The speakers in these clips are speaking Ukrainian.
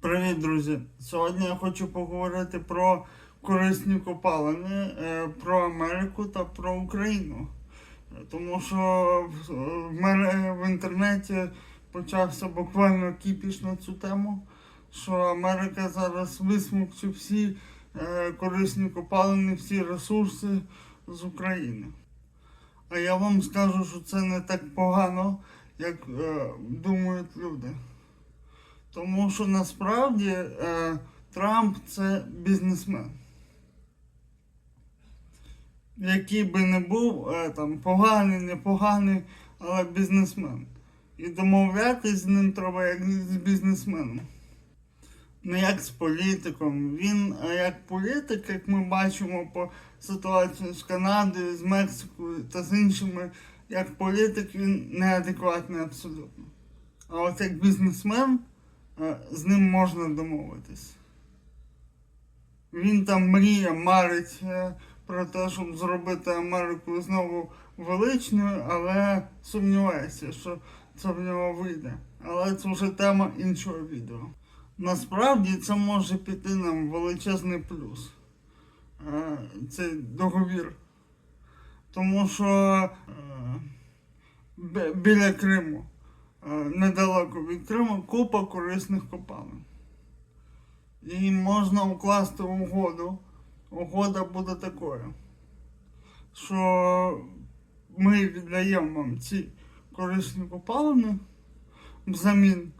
Привіт, друзі! Сьогодні я хочу поговорити про корисні копалини, е, про Америку та про Україну. Е, Тому що в- в мене в інтернеті почався буквально кіпіш на цю тему, що Америка зараз висмокче всі е, корисні копалини, всі ресурси з України. А я вам скажу, що це не так погано, як е, думають люди. Тому що насправді е, Трамп це бізнесмен. Який би не був е, там поганий, непоганий, але бізнесмен. І домовлятись з ним треба як з бізнесменом. Не як з політиком. Він е, як політик, як ми бачимо по ситуації з Канадою, з Мексикою та з іншими, як політик він неадекватний абсолютно. А от як бізнесмен з ним можна домовитись. Він там мріє, марить е, про те, щоб зробити Америку знову величною, але сумніваюся, що це в нього вийде. Але це вже тема іншого відео. Насправді це може піти нам величезний плюс. е, Цей договір. Тому що е, біля Криму е, недалеко від Криму купа корисних копалин. І можна укласти угоду. Угода буде такою, що ми віддаємо вам ці корисні копалини, взамін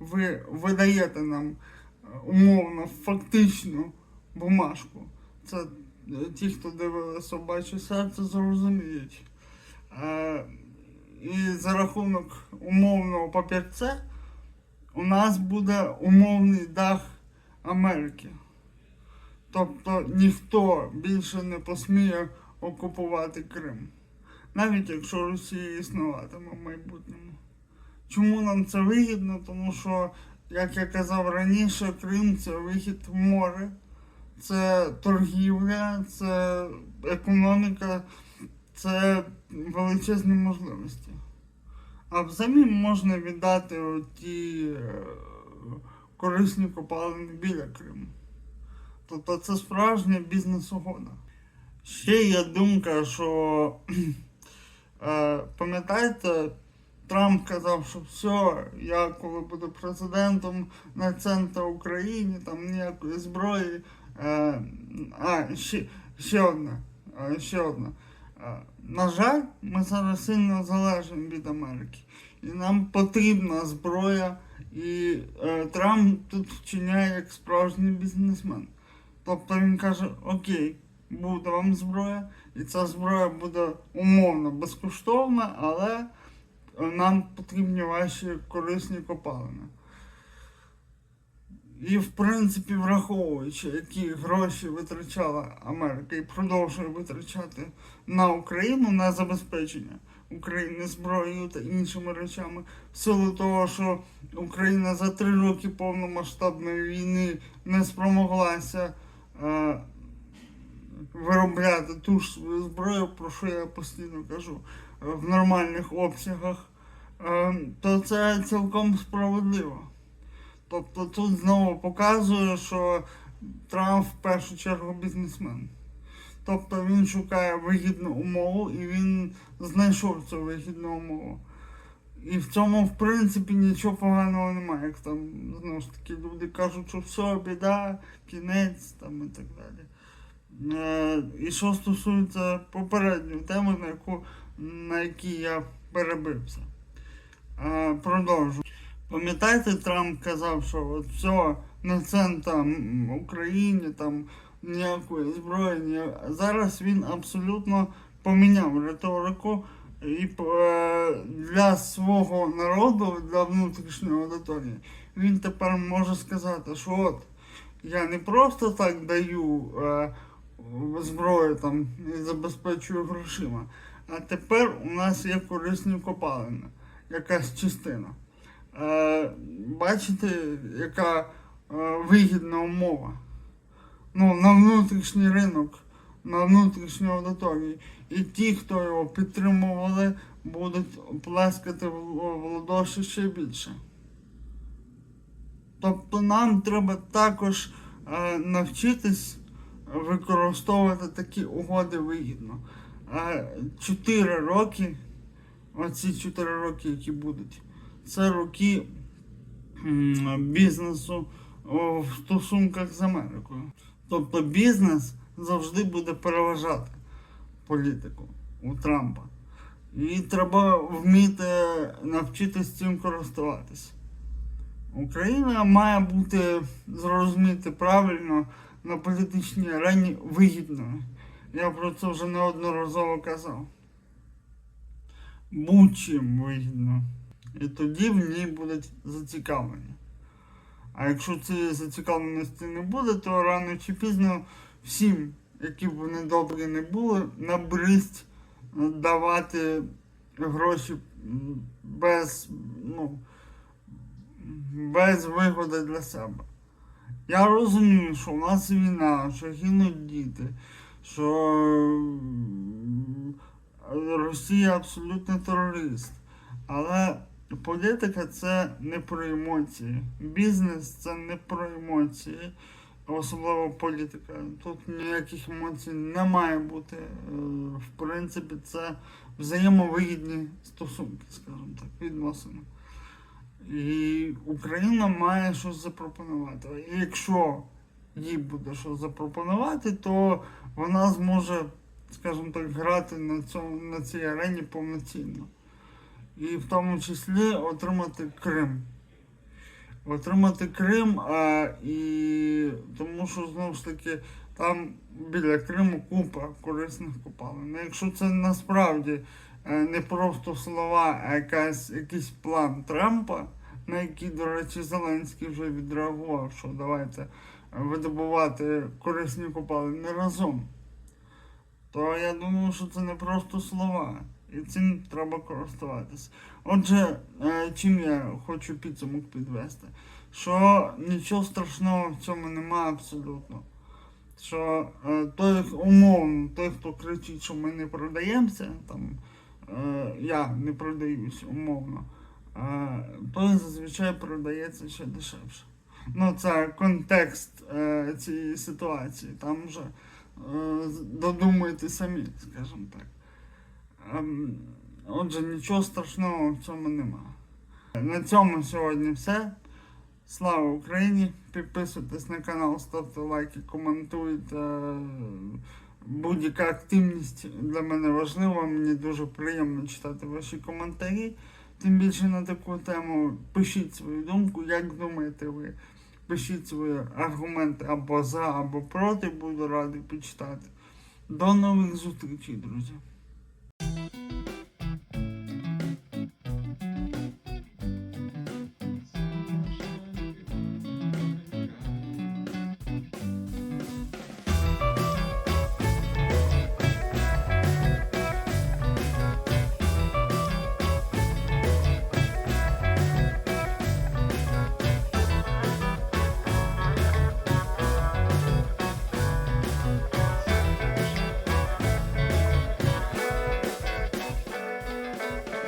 ви видаєте нам е, умовно фактичну бумажку. Це е, ті, хто дивили собаче серце, зрозуміють. І за рахунок умовного папірця у нас буде умовний дах Америки. Тобто ніхто більше не посміє окупувати Крим. Навіть якщо Росія існуватиме в майбутньому. Чому нам це вигідно? Тому що, як я казав раніше, Крим це вихід в море, це торгівля, це економіка, це величезні можливості. А взамін можна віддати ті е, корисні копалини біля Криму. Тобто це справжня бізнес-угода. Ще є думка, що е, пам'ятаєте, Трамп казав, що все, я коли буду президентом на центр Україні, там ніякої зброї. Е, а, ще, ще одна. е, Ще одна. На жаль, ми зараз сильно залежимо від Америки. І нам потрібна зброя, і е, Трамп тут вчиняє як справжній бізнесмен. Тобто він каже, окей, буде вам зброя, і ця зброя буде умовно безкоштовна, але нам потрібні ваші корисні копалини. І в принципі, враховуючи, які гроші витрачала Америка і продовжує витрачати на Україну на забезпечення України зброєю та іншими речами, в силу того, що Україна за три роки повномасштабної війни не спромоглася е, виробляти ту ж свою зброю, про що я постійно кажу, е, в нормальних обсягах, е, то це цілком справедливо. Тобто тут знову показує, що Трамп в першу чергу бізнесмен. Тобто він шукає вигідну умову і він знайшов цю вигідну умову. І в цьому, в принципі, нічого поганого немає. Як там, знову ж таки, люди кажуть, що все, біда, кінець там і так далі. Е, і що стосується попередньої теми, на яку на якій я перебився. Е, продовжу. Пам'ятаєте, Трамп казав, що от все, на центр там Україні, там ніякої зброї, ні... зараз він абсолютно поміняв риторику і е, для свого народу, для внутрішньої аудиторії, він тепер може сказати, що от я не просто так даю е, зброю там і забезпечую грошима, а тепер у нас є корисні копалини, якась частина. Е, бачите, яка е, вигідна умова. Ну, на внутрішній ринок, на внутрішню аудиторію. І ті, хто його підтримували, будуть плескати в ладоші ще більше. Тобто нам треба також е, навчитись використовувати такі угоди вигідно. Е, Чотири роки, оці чотири роки, які будуть, це роки бізнесу в стосунках з Америкою. Тобто бізнес завжди буде переважати політику у Трампа. І треба вміти навчитись цим користуватись. Україна має бути зрозуміти правильно на політичній арені вигідною. Я про це вже неодноразово казав. Будь-чим вигідно. І тоді в ній будуть зацікавлені. А якщо цієї зацікавленості не буде, то рано чи пізно всім, які б вони добрі не були, набристь давати гроші без, ну, без вигоди для себе. Я розумію, що в нас війна, що гинуть діти, що Росія абсолютно терорист. Але політика це не про емоції. Бізнес це не про емоції, особливо політика. Тут ніяких емоцій не має бути. Е, В принципі, це взаємовигідні стосунки, скажімо так, відносини. І Україна має щось запропонувати. І якщо їй буде щось запропонувати, то вона зможе, скажімо так, грати на, цьому, на цій арені повноцінно. І в тому числі отримати Крим. Отримати Крим, а, і тому що знову ж таки там біля Криму купа корисних копалин. Ну, Якщо це насправді е, не просто слова, а якась, якийсь план Трампа, на який, до речі, Зеленський вже відреагував, що давайте видобувати корисні копалини разом, то я думаю, що це не просто слова. І цим треба користуватися. Отже, е, чим я хочу підсумок підвести? Що нічого страшного в цьому немає абсолютно. Що е, той умовно, той, хто кричить, що ми не продаємося, там е, я не продаюсь умовно, той зазвичай продається ще дешевше. Ну, це контекст цієї ситуації. Там вже е, додумуйте самі, скажімо так. Ем, Отже, нічого страшного в цьому немає. На цьому сьогодні все. Слава Україні! Підписуйтесь на канал, ставте лайки, коментуйте. Будь-яка активність для мене важлива. Мені дуже приємно читати ваші коментарі. Тим більше на таку тему пишіть свою думку, як думаєте ви. Пишіть свої аргументи або за, або проти, буду радий почитати. До нових зустрічей, друзі.